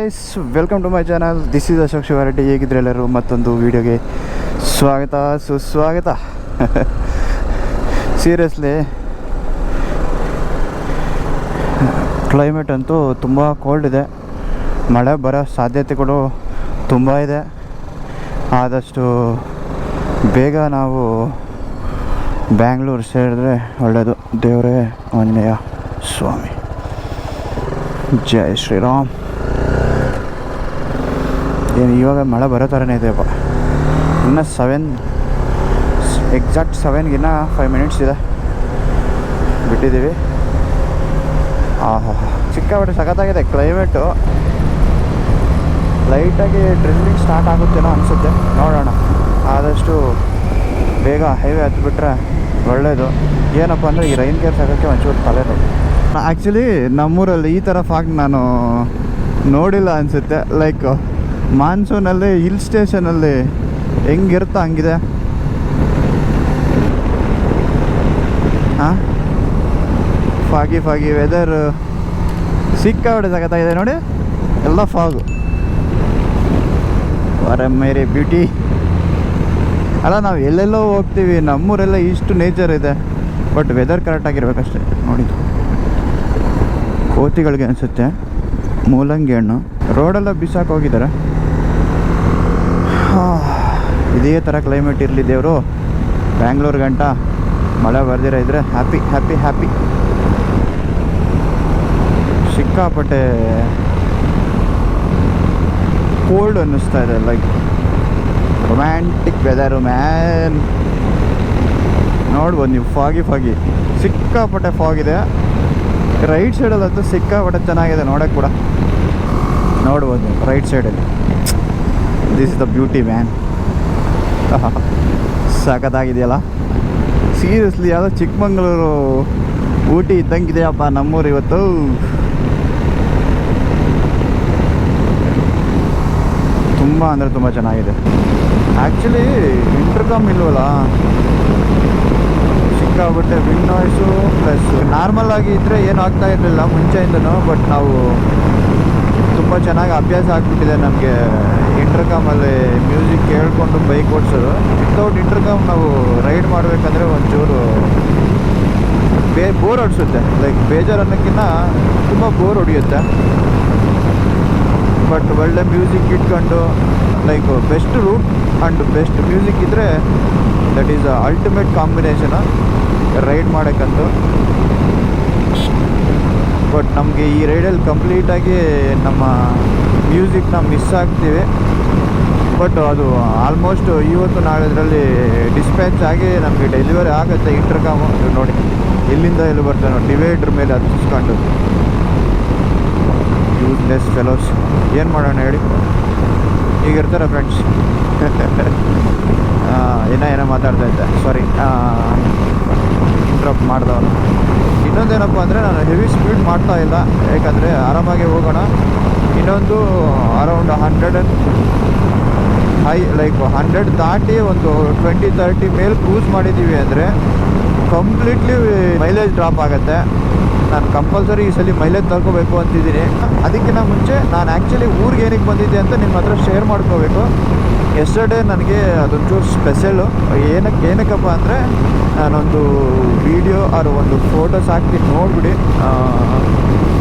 Guys welcome to my channel this is Ashok Shivareddy ಹೇಗಿದ್ರೆ ಎಲ್ಲರೂ? ಮತ್ತೊಂದು ವೀಡಿಯೋಗೆ ಸ್ವಾಗತ, ಸುಸ್ವಾಗತ. ಸೀರಿಯಸ್ಲಿ ಕ್ಲೈಮೇಟ್ ಅಂತೂ ತುಂಬ ಕೋಲ್ಡ್ ಇದೆ. ಮಳೆ ಬರೋ ಸಾಧ್ಯತೆಗಳು ತುಂಬ ಇದೆ. ಆದಷ್ಟು ಬೇಗ ನಾವು ಬ್ಯಾಂಗ್ಳೂರು ಸೇರಿದ್ರೆ ಒಳ್ಳೆಯದು ದೇವರೇ, ಆಂಜನೇಯ ಸ್ವಾಮಿ. ಜೈ ಶ್ರೀರಾಮ್. ಇವಾಗ ಮಳೆ ಬರೋ ಥರನೇ ಇದೆಯಪ್ಪ ಇನ್ನು ಸೆವೆನ್ ಎಕ್ಸಾಕ್ಟ್ ಸೆವೆನ್ಗೆ ಇನ್ನೂ ಫೈವ್ ಮಿನಿಟ್ಸ್ ಇದೆ. ಬಿಟ್ಟಿದ್ದೀವಿ. ಆಹಾ ಸಿಕ್ಕಾಪಟ್ಟೆ ಸಖತ್ತಾಗಿದೆ ಕ್ಲೈಮೇಟು ಲೈಟಾಗಿ ಡ್ರಿಲ್ಲಿಂಗ್ ಸ್ಟಾರ್ಟ್ ಆಗುತ್ತೇನೋ ಅನಿಸುತ್ತೆ. ನೋಡೋಣ. ಆದಷ್ಟು ಬೇಗ ಹೈವೇ ಹತ್ಬಿಟ್ರೆ ಒಳ್ಳೆಯದು ಏನಪ್ಪ ಅಂದರೆ ಈ ರೈನ್ ಗೇರ್ ಸಾಕೋಕ್ಕೆ ಒಂಚೂರು ತಲೆನೋವು ಆ್ಯಕ್ಚುಲಿ ನಮ್ಮೂರಲ್ಲಿ ಈ ಥರ ಫಾಗ್ ನಾನು ನೋಡಿಲ್ಲ ಅನಿಸುತ್ತೆ. ಲೈಕ್ ಮಾನ್ಸೂನಲ್ಲಿ ಹಿಲ್ ಸ್ಟೇಷನಲ್ಲಿ ಹೆಂಗಿರುತ್ತೋ ಹಂಗಿದೆ. ಹಾಂ? ಫಾಗಿ ಫಾಗಿ ವೆದರ್ ಸಿಕ್ಕಾಪಟ್ಟೆ ಇದೆ ನೋಡಿ. ಎಲ್ಲ ಫಾಗು ವರ ಮೇರಿ ಬ್ಯೂಟಿ ಅಲ್ಲ ನಾವು ಎಲ್ಲೆಲ್ಲೋ ಹೋಗ್ತೀವಿ ನಮ್ಮೂರೆಲ್ಲ ಇಷ್ಟು ನೇಚರ್ ಇದೆ. ಬಟ್ ವೆದರ್ ಕರೆಕ್ಟಾಗಿರ್ಬೇಕಷ್ಟೆ ನೋಡಿ. ಕೋತಿಗಳಿಗೆ ಅನಿಸುತ್ತೆ. ಮೂಲಂಗಿ ಹಣ್ಣು. ರೋಡೆಲ್ಲ ಬಿಸಾಕ್ ಹೋಗಿದ್ದಾರೆ. ಹಾ, ಇದೇ ಥರ ಕ್ಲೈಮೇಟ್ ಇರಲಿ ದೇವರು. ಬ್ಯಾಂಗ್ಳೂರು ಗಂಟ ಮಳೆ ಬರ್ದಿರ ಇದ್ರೆ ಹ್ಯಾಪಿ ಹ್ಯಾಪಿ ಹ್ಯಾಪಿ ಸಿಕ್ಕಾಪಟ್ಟೆ ಕೋಲ್ಡ್ ಅನ್ನಿಸ್ತಾ ಇದೆ ಲೈಕ್ ರೊಮ್ಯಾಂಟಿಕ್ ವೆದರು ಮ್ಯಾನ್ ನೋಡ್ಬೋದು ನೀವು ಫಾಗಿ ಫಾಗಿ ಸಿಕ್ಕಾಪಟ್ಟೆ ಫಾಗ್ ಇದೆ. ರೈಟ್ ಸೈಡಲ್ಲಂತೂ ಸಿಕ್ಕಾಪಟ್ಟೆ ಚೆನ್ನಾಗಿದೆ ನೋಡೋಕ್ಕೆ ಕೂಡ. ನೋಡ್ಬೋದು ರೈಟ್ ಸೈಡಲ್ಲಿ this is the beauty man ಸಖತ್ತಾಗಿದೆಯಲ್ಲ? Seriously ಯಾವುದೋ ಚಿಕ್ಕಮಂಗ್ಳೂರು ಊಟಿ ಇದ್ದಂಗಿದೆಯಪ್ಪ ನಮ್ಮೂರು ಇವತ್ತು. ತುಂಬ ಅಂದರೆ ತುಂಬ ಚೆನ್ನಾಗಿದೆ. ಆ್ಯಕ್ಚುಲಿ ಇಂಟರ್ಕಾಮ್ ಇಲ್ವಲ್ಲ? ಸಿಕ್ಕಾಗ್ಬಿಟ್ಟೆ ವಿನ್ ನಾಯ್ಸು ಪ್ಲಸ್ ನಾರ್ಮಲ್ ಆಗಿ ಇದ್ದರೆ ಏನು ಆಗ್ತಾ ಇರಲಿಲ್ಲ ಮುಂಚೆಯಿಂದನೂ ಬಟ್ ನಾವು ತುಂಬ ಚೆನ್ನಾಗಿ ಅಭ್ಯಾಸ ಆಗ್ಬಿಟ್ಟಿದೆ ನಮಗೆ ಇಂಟರ್ಕಾಮಲ್ಲಿ ಮ್ಯೂಸಿಕ್ ಕೇಳಿಕೊಂಡು ಬೈಕ್ ಓಡಿಸೋದು. ವಿತೌಟ್ ಇಂಟರ್ಕಾಮ್ ನಾವು ರೈಡ್ ಮಾಡಬೇಕಂದ್ರೆ ಒಂಚೂರು ಬೇ ಬೋರ್ ಹೊಡಿಸುತ್ತೆ ಲೈಕ್ ಬೇಜಾರು ಅನ್ನೋಕ್ಕಿಂತ ತುಂಬ ಬೋರ್ ಹೊಡಿಯುತ್ತೆ. ಬಟ್ ಒಳ್ಳೆ ಮ್ಯೂಸಿಕ್ ಇಟ್ಕೊಂಡು like best route and best music ಇದ್ದರೆ that is ultimate combination ride ಮಾಡೋಕ್ಕಂತೂ. But ನಮಗೆ ಈ ರೈಡಲ್ಲಿ ಕಂಪ್ಲೀಟಾಗಿ ನಮ್ಮ ಮ್ಯೂಸಿಕ್ನ ಮಿಸ್ ಆಗ್ತೀವಿ. ಬಟ್ ಅದು ಆಲ್ಮೋಸ್ಟ್ ಇವತ್ತು ನಾಳೆದರಲ್ಲಿ ಡಿಸ್ಪ್ಯಾಚ್ ಆಗಿ ನಮಗೆ ಡೆಲಿವರಿ ಆಗುತ್ತೆ ಇಂಟರ್ಕಾಮ್ ನೋಡಿ. ಎಲ್ಲಿಂದ ಎಲ್ಲಿ ಬರ್ತಾನೆ ಡಿವೈಡ್ರ್ ಮೇಲೆ ಹತ್ತಿಸ್ಕೊಂಡು ಯೂಸ್ಲೆಸ್ ಫೆಲೋಸ್ ಏನು ಮಾಡೋಣ ಹೇಳಿ? ಈಗ ಇರ್ತಾರೆ ಫ್ರೆಂಡ್ಸ್ ಏನೋ ಏನೋ ಮಾತಾಡ್ತಾ ಇದ್ದೆ. ಸಾರಿ ಇಂಟ್ರಪ್ಟ್ ಮಾಡ್ದವನು. ಇನ್ನೊಂದೇನಪ್ಪ ಅಂದರೆ ನಾನು ಹೆವಿ ಸ್ಪೀಡ್ ಮಾಡ್ತಾ ಇಲ್ಲ. ಯಾಕಂದರೆ ಆರಾಮಾಗಿ ಹೋಗೋಣ. ಇನ್ನೊಂದು around hundred high like hundred ದಾಟಿ ಒಂದು ಟ್ವೆಂಟಿ ತರ್ಟಿ ಮೇಲೆ ಕ್ರೂಸ್ ಮಾಡಿದ್ದೀವಿ ಅಂದರೆ ಕಂಪ್ಲೀಟ್ಲಿ ಮೈಲೇಜ್ ಡ್ರಾಪ್ ಆಗುತ್ತೆ. ನಾನು ಕಂಪಲ್ಸರಿ ಈ ಸಲ ಮೈಲೇಜ್ ತಗೋಬೇಕು ಅಂತಿದ್ದೀನಿ. ಅದಕ್ಕಿಂತ ಮುಂಚೆ ನಾನು ಆ್ಯಕ್ಚುಲಿ ಊರಿಗೆ ಏನಕ್ಕೆ ಬಂದಿದ್ದೆ ಅಂತ ನಿಮ್ಮ ಹತ್ರ ಶೇರ್ ಮಾಡ್ಕೋಬೇಕು. ಎಸ್ಟರ್ಡೇ ನನಗೆ ಅದೊಂಚೂರು ಸ್ಪೆಷಲು ಏನಕ್ಕೆ ಏನಕ್ಕಪ್ಪ ಅಂದರೆ ನಾನೊಂದು ವಿಡಿಯೋ ಆರ್ ಒಂದು ಫೋಟೋಸ್ ಹಾಕಿ ನೋಡಿಬಿಡಿ.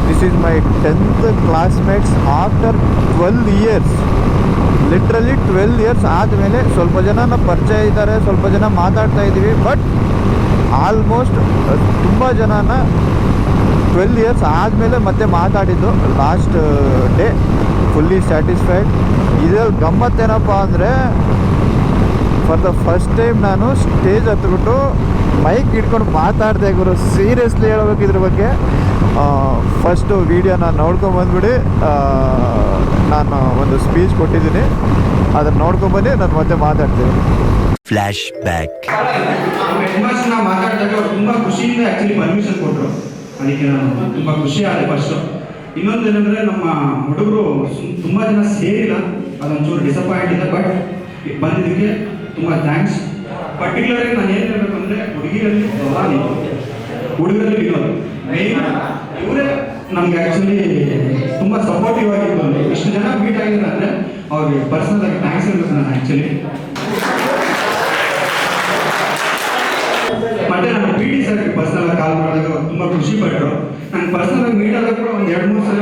This is my tenth classmates after twelve years literally twelve years ಆದಮೇಲೆ ಸ್ವಲ್ಪ ಜನ ಪರಿಚಯ ಇದ್ದಾರೆ, ಸ್ವಲ್ಪ ಜನ ಮಾತಾಡ್ತಾ ಇದ್ದೀವಿ ಬಟ್ ಆಲ್ಮೋಸ್ಟ್ ತುಂಬ ಜನನ ಟ್ವೆಲ್ ಇಯರ್ಸ್ ಆದಮೇಲೆ ಮತ್ತೆ ಮಾತಾಡಿದ್ದು. ಲಾಸ್ಟ್ ಡೇ ಫುಲ್ಲಿ ಸ್ಯಾಟಿಸ್ಫೈಡ್ ಇದ್ರಲ್ಲಿ ಗಮ್ಮತ್ತೇನಪ್ಪ ಅಂದರೆ ಫಾರ್ ದ ಫಸ್ಟ್ ಟೈಮ್ ನಾನು ಸ್ಟೇಜ್ ಹತ್ಬಿಟ್ಟು ಮೈಕ್ ಹಿಡ್ಕೊಂಡು ಮಾತಾಡಿದೆ ಗುರು. ಸೀರಿಯಸ್ಲಿ ಹೇಳ್ಬೇಕು ಇದ್ರ ಬಗ್ಗೆ. ಫಸ್ಟು ವೀಡಿಯೋನ ನೋಡ್ಕೊಂಬಂದ್ಬಿಡಿ ನಾನು ಒಂದು ಸ್ಪೀಚ್ ಕೊಟ್ಟಿದ್ದೀನಿ. ಅದನ್ನು ನೋಡ್ಕೊಂಬಂದು ನಾನು ಮತ್ತೆ ಮಾತಾಡ್ತೀನಿ. ಫ್ಲ್ಯಾಶ್ ಬ್ಯಾಕ್ ಜನ ಮಾತಾಡಿದಾಗ ಅವ್ರು ತುಂಬ ಖುಷಿಯಿಂದ ಆ್ಯಕ್ಚುಲಿ ಪರ್ಮಿಷನ್ ಕೊಟ್ಟರು ಅದಕ್ಕೆ ನಾನು ತುಂಬ ಖುಷಿ ಆದೆ ಫಸ್ಟು ಇನ್ನೊಂದು ಏನಂದರೆ ನಮ್ಮ ಹುಡುಗರು ತುಂಬ ಜನ ಸೇರಿಲ್ಲ. ಅದೊಂಚೂರು ಡಿಸಪಾಯಿಂಟ್ ಇದೆ ಬಟ್ ಬಂದಿದ್ದಕ್ಕೆ ತುಂಬ ಥ್ಯಾಂಕ್ಸ್ ಪರ್ಟಿಕ್ಯುಲರ್ಲಿ ನಾನು ಏನು ಹೇಳಬೇಕು ಅಂದರೆ ಹುಡುಗಿರಲ್ಲಿ ಭವಾನಿ ಇರೋದು. ಇವರೇ ನಮ್ಗೆ ಆ್ಯಕ್ಚುಲಿ ತುಂಬ ಸಪೋರ್ಟಿವ್ ಆಗಿದ್ದು ಇಷ್ಟು ಜನ ಮೀಟ್ ಆಗಿದ್ದಾರೆ ಅಂದರೆ ಅವ್ರಿಗೆ ಪರ್ಸನಲ್ ಆಗಿ ಥ್ಯಾಂಕ್ಸ್ ಹೇಳ್ಬೇಕು ನಾನು ಆ್ಯಕ್ಚುಲಿ ಮತ್ತೆ ನಾನು ಪಿ ಟಿ ಸರ್ಗೆ ಪರ್ಸನಲ್ ಆಗಿ ಕಾಲ್ ಮಾಡಿದ್ರು ತುಂಬ ಖುಷಿ ಪಟ್ಟರು. ನಾನು ಪರ್ಸನಲ್ ಆಗಿ ಮೀಟ್ ಆದಾಗ ಕೂಡ ಒಂದು ಎರಡು ಮೂರು ಸಲ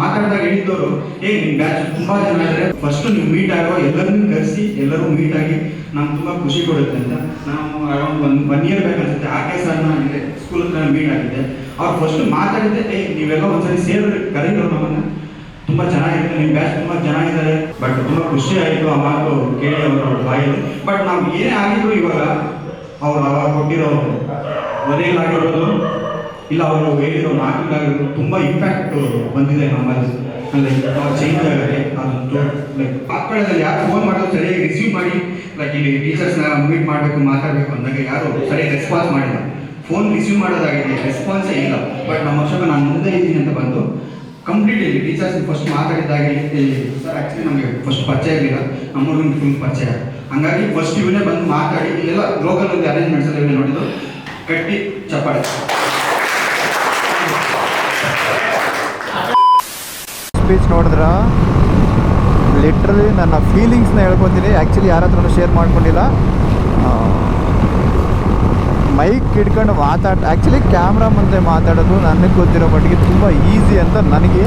ಮಾತಾಡಿದಾಗ ಹೇಳಿದ್ದವರು, ಏ ನಿಮ್ಮ ಬ್ಯಾಚ್ ತುಂಬ ಜನ ಇದ್ದಾರೆ ಫಸ್ಟ್ ನೀವು ಮೀಟ್ ಆಗೋ ಎಲ್ಲರನ್ನೂ ಕರೆಸಿ, ಎಲ್ಲರೂ ಮೀಟ್ ಆಗಿ ನಮ್ಗೆ ತುಂಬ ಖುಷಿ ಕೊಡುತ್ತೆ ಅಂತ. ನಾವು ಅರೌಂಡ್ ಒಂದು ಒನ್ ಇಯರ್ ಬ್ಯಾಕ್ ಅನ್ಸುತ್ತೆ. ಆರ್ ಕೆ ಸರ್ನ ಇದೆ ಸ್ಕೂಲ್ ಹತ್ರ ಮೀಟ್ ಆಗಿದೆ ಅವ್ರು ಫಸ್ಟ್ ಮಾತಾಡಿದ್ದೆ, ಏ, ನೀವೆಲ್ಲ ಒಂದ್ಸರಿ ಸೇರಿ ಕರೀರೋ ನಮ್ಮನ್ನು. ತುಂಬಾ ಚೆನ್ನಾಗಿರುತ್ತೆ ನಿಮ್ಮ ಬ್ಯಾಚ್ ತುಂಬಾ ಚೆನ್ನಾಗಿದ್ದಾರೆ. ಬಟ್ ತುಂಬಾ ಖುಷಿ ಆಯಿತು ಆ ಮಾತು ಕೇಳಿ ಅವರ ಬಾಯಲ್ಲಿ. ಬಟ್ ನಾವು ಏನೇ ಆಗಿದ್ರು ಇವಾಗ ಅವ್ರು ಅವಾಗ ಕೊಟ್ಟಿರೋ ಒದೆಗಳಾಗಿರೋದು ಇಲ್ಲ, ಅವರು ಹೇಳಿರೋ ಮಾತುಗಳಾಗಿರೋದು ತುಂಬ ಇಂಪ್ಯಾಕ್ಟ್ ಬಂದಿದೆ ನಮ್ಮಲ್ಲಿ. ಲೈಕ್ ಚೇಂಜ್ ಆಗಿದೆ ಅದಂತೂ ಲೈಕ್ ಪಾತ್ಕೊಳ್ಳೋದಲ್ಲಿ ಯಾರು ಫೋನ್ ಮಾಡೋದು ಸರಿಯಾಗಿ ರಿಸೀವ್ ಮಾಡಿ ಲೈಕ್ ಇಲ್ಲಿ ಟೀಚರ್ಸ್ನ ಮೀಟ್ ಮಾಡಬೇಕು, ಮಾತಾಡಬೇಕು ಅಂದಾಗ ಯಾರು ಸರಿಯಾಗಿ ರೆಸ್ಪಾನ್ಸ್ ಮಾಡಿಲ್ಲ. ಫೋನ್ ರಿಸೀವ್ ಮಾಡೋದಾಗಿದೆ ರೆಸ್ಪಾನ್ಸೇ ಇಲ್ಲ. ಬಟ್ ನಮ್ಮ ವರ್ಷಕ್ಕೆ ನಾನು ಮುಂದೆ ಇದ್ದೀನಿ ಅಂತ ಬಂದು ಕಂಪ್ಲೀಟ್ ಇಲ್ಲಿ ಟೀಚರ್ಸ್ ಫಸ್ಟ್ ಮಾತಾಡಿದಾಗ ಸರ್ ಆ್ಯಕ್ಚುಲಿ ನಮಗೆ ಫಸ್ಟ್ ಪರಿಚಯ ಇರಲಿಲ್ಲ ನಮ್ಮೂರಿನ ಫುಲ್ ಪರಿಚಯ. ಹಾಗಾಗಿ ಫಸ್ಟ್ ಇವನೇ ಬಂದು ಮಾತಾಡಿ, ಇಲ್ಲೆಲ್ಲ ಲೋಕಲ್ ಒಂದು ಅರೇಂಜ್ಮೆಂಟ್ಸ್ ಎಲ್ಲ ನೋಡಿದ್ದು. ಕಟ್ಟಿ ಚಪ್ಪಾಳೆ. ಸ್ಪೀಚ್ ನೋಡಿದ್ರ? ಲಿಟ್ರಲಿ ನನ್ನ ಫೀಲಿಂಗ್ಸ್ನ ಹೇಳ್ಕೊತೀನಿ. ಆ್ಯಕ್ಚುಲಿ ಯಾರ ಹತ್ರನೂ ಶೇರ್ ಮಾಡ್ಕೊಂಡಿಲ್ಲ. ಮೈಕ್ ಹಿಡ್ಕೊಂಡು ಮಾತಾಡ ಆ್ಯಕ್ಚುಲಿ ಕ್ಯಾಮ್ರಾ ಮುಂದೆ ಮಾತಾಡೋದು ನನಗೆ ಗೊತ್ತಿರೋ ಮಟ್ಟಿಗೆ ತುಂಬ ಈಸಿ ಅಂತ ನನಗೆ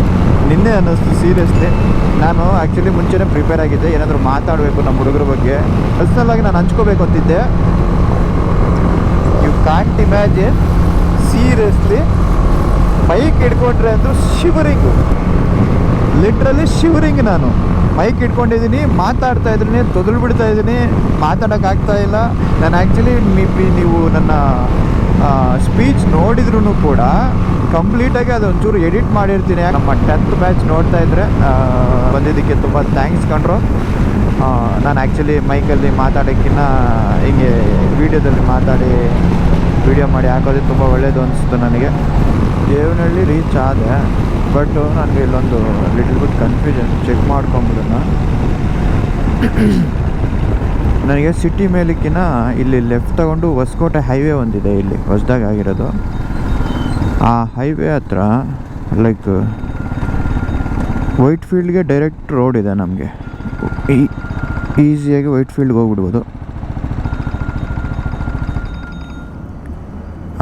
ನಿನ್ನೆ ಅನ್ನಿಸ್ತು ಸೀರಿಯಸ್ಲಿ ನಾನು ಆ್ಯಕ್ಚುಲಿ ಮುಂಚೆನೇ ಪ್ರಿಪೇರ್ ಆಗಿದ್ದೆ. ಏನಾದರೂ ಮಾತಾಡಬೇಕು ನಮ್ಮ ಹುಡುಗರ ಬಗ್ಗೆ. ಪರ್ಸ್ನಲ್ಲಾಗಿ ನಾನು ಹಂಚ್ಕೋಬೇಕು ಅಂತಿದ್ದೆ. ಕಾಂಟ್ ಇಮ್ಯಾಜಿನ್ ಸೀರಿಯಸ್ಲಿ ಮೈಕ್ ಹಿಡ್ಕೊಂಡ್ರೆ ಅಂತೂ ಶಿವರಿಂಗು ಲಿಟ್ರಲಿ ಶಿವರಿಂಗ್ ನಾನು. ಮೈಕ್ ಇಟ್ಕೊಂಡಿದ್ದೀನಿ ಮಾತಾಡ್ತಾ ಇದ್ದೀನಿ, ತೊದಲು ಬಿಡ್ತಾ ಇದ್ದೀನಿ ಮಾತಾಡೋಕ್ಕಾಗ್ತಾ ಇಲ್ಲ. ನಾನು ಆ್ಯಕ್ಚುಲಿ ನೀವು ನನ್ನ ಸ್ಪೀಚ್ ನೋಡಿದ್ರೂ ಕೂಡ ಕಂಪ್ಲೀಟಾಗಿ ಅದು ಒಂಚೂರು ಎಡಿಟ್ ಮಾಡಿರ್ತೀನಿ. ನಮ್ಮ ಟೆಂತ್ ಬ್ಯಾಚ್ ನೋಡ್ತಾ ಇದ್ದರೆ ಬಂದಿದ್ದಕ್ಕೆ ತುಂಬ ಥ್ಯಾಂಕ್ಸ್ ಕಂಡ್ರು ನಾನು ಆ್ಯಕ್ಚುಲಿ ಮೈಕಲ್ಲಿ ಮಾತಾಡೋಕ್ಕಿನ್ನ ಹಿಂಗೆ ವೀಡಿಯೋದಲ್ಲಿ ಮಾತಾಡಿ ವಿಡಿಯೋ ಮಾಡಿ ಹಾಕೋದು ತುಂಬ ಒಳ್ಳೆಯದು ಅನಿಸ್ತು ನನಗೆ. ದೇವನಹಳ್ಳಿ ರೀಚ್ ಆದೆ ಬಟ್ ನನಗೆ ಇಲ್ಲೊಂದು ಲಿಟಲ್ ಬಿಟ್ ಕನ್ಫ್ಯೂಷನ್ ಚೆಕ್ ಮಾಡ್ಕೊಂಬಿಡೋಣ. ನನಗೆ ಸಿಟಿ ಮೇಲಕ್ಕಿನ ಇಲ್ಲಿ ಲೆಫ್ಟ್ ತಗೊಂಡು ಹೊಸಕೋಟೆ ಹೈವೇ ಒಂದಿದೆ ಇಲ್ಲಿ, ಹೊಸದಾಗಿ ಆಗಿರೋದು. ಆ ಹೈವೇ ಹತ್ರ ಲೈಕ್ ವೈಟ್ ಫೀಲ್ಡ್ಗೆ ಡೈರೆಕ್ಟ್ ರೋಡ್ ಇದೆ ನಮಗೆ. ಈ ಈಸಿಯಾಗಿ ವೈಟ್ ಫೀಲ್ಡ್ಗೆ ಹೋಗ್ಬಿಡ್ಬೋದು.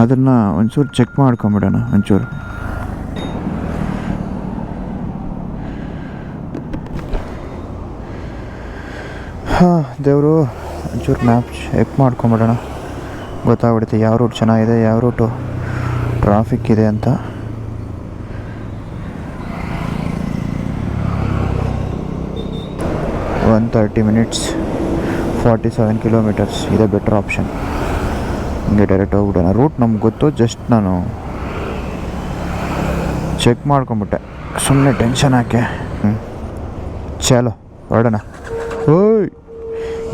ಅದನ್ನು ಒಂಚೂರು ಚೆಕ್ ಮಾಡ್ಕೊಂಬಿಡೋಣ, ಒಂಚೂರು. ಹಾಂ, ದೇವರು, ಒಂಚೂರು ಮ್ಯಾಪ್ ಚೆಕ್ ಮಾಡ್ಕೊಂಬಿಡೋಣ. ಗೊತ್ತಾಗ್ಬಿಡುತ್ತೆ, ಯಾವ ರೂಟ್ ಚೆನ್ನಾಗಿದೆ, ಯಾವ ರೂಟು ಟ್ರಾಫಿಕ್ ಇದೆ ಅಂತ. One thirty minutes forty seven kilometres ಇದೆ ಬೆಟರ್ ಆಪ್ಷನ್ ಹಿಂಗೆ ಡೈರೆಕ್ಟ್ ಹೋಗ್ಬಿಡೋಣ ರೂಟ್ ನಮ್ಗೆ ಗೊತ್ತು ಜಸ್ಟ್ ನಾನು ಚೆಕ್ ಮಾಡ್ಕೊಂಬಿಟ್ಟೆ. ಸುಮ್ಮನೆ ಟೆನ್ಷನ್ ಹಾಕೆ. ಹ್ಞೂ ಚಲೋ, ಹೊರಡೋಣ. ಓಯ್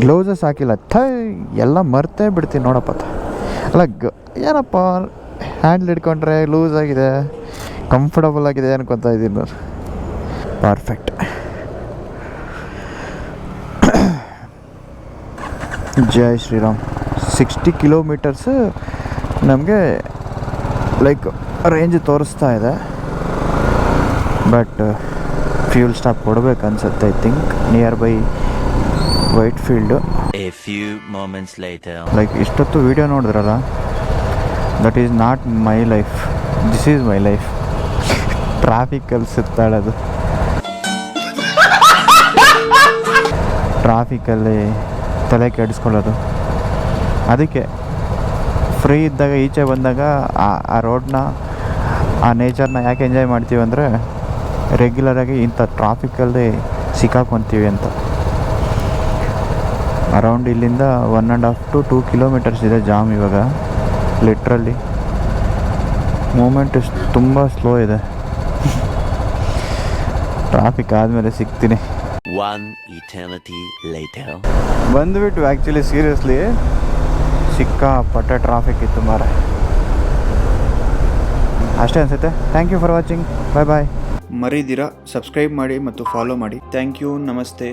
ಗ್ಲೌಸಸ್ ಹಾಕಿಲ್ಲ. ಥೈ, ಎಲ್ಲ ಮರ್ತೇ ಬಿಡ್ತೀನಿ ನೋಡಪ್ಪ. ಅಲ್ಲ, ಗ, ಏನಪ್ಪ ಹ್ಯಾಂಡ್ಲ್ ಹಿಡ್ಕೊಂಡ್ರೆ ಲೂಸ್ ಆಗಿದೆ ಕಂಫರ್ಟಬಲ್ ಆಗಿದೆ ಅನ್ಕೊತಾ ಇದ್ದೀನಿ ನಾನು. Perfect Jai Shriram. Sixty kilometres ನಮಗೆ ಲೈಕ್ ರೇಂಜ್ ತೋರಿಸ್ತಾ ಇದೆ. ಬಟ್ ಫ್ಯೂಲ್ ಸ್ಟಾಪ್ ಕೊಡ್ಬೇಕು ಅನ್ಸುತ್ತೆ I think near by Whitefield. Like ಇಷ್ಟೊತ್ತು ವಿಡಿಯೋ ನೋಡಿದ್ರಲ್ಲ? That is not my life this is my life ಟ್ರಾಫಿಕಲ್ಲಿ ಸುತ್ತಾಡೋದು. ಟ್ರಾಫಿಕಲ್ಲಿ ತಲೆ ಕೆಡಿಸ್ಕೊಳ್ಳೋದು. ಅದಕ್ಕೆ ಫ್ರೀ ಇದ್ದಾಗ ಈಚೆ ಬಂದಾಗ ಆ ಆ ರೋಡ್ನ ಆ ನೇಚರ್ನ ಯಾಕೆ ಎಂಜಾಯ್ ಮಾಡ್ತೀವಿ ಅಂದರೆ ರೆಗ್ಯುಲರಾಗಿ ಇಂಥ ಟ್ರಾಫಿಕಲ್ಲಿ ಸಿಕ್ಕಾಕೊತೀವಿ ಅಂತ. ಅರೌಂಡ್ ಇಲ್ಲಿಂದ one and half to two kilometres ಇದೆ ಜಾಮ್ ಇವಾಗ ಲಿಟ್ರಲ್ಲಿ ಮೂಮೆಂಟ್ ತುಂಬ ಸ್ಲೋ ಇದೆ. ಟ್ರಾಫಿಕ್ ಆದಮೇಲೆ ಸಿಗ್ತೀನಿ. ಬಂದ್ಬಿಟ್ಟು eternity later. ಬಂದುಬಿಟ್ಟು ಆ್ಯಕ್ಚುಲಿ ಸೀರಿಯಸ್ಲಿ ಸಿಕ್ಕಾಪಟ್ಟೆ ಟ್ರಾಫಿಕ್ ಇತ್ತು ಮಾರ ಅಷ್ಟೇ ಅನಿಸುತ್ತೆ. Thank you for watching bye bye ಮರಿದಿರ subscribe ಮಾಡಿ ಮತ್ತು ಫಾಲೋ ಮಾಡಿ. ಥ್ಯಾಂಕ್ ಯು ನಮಸ್ತೆ.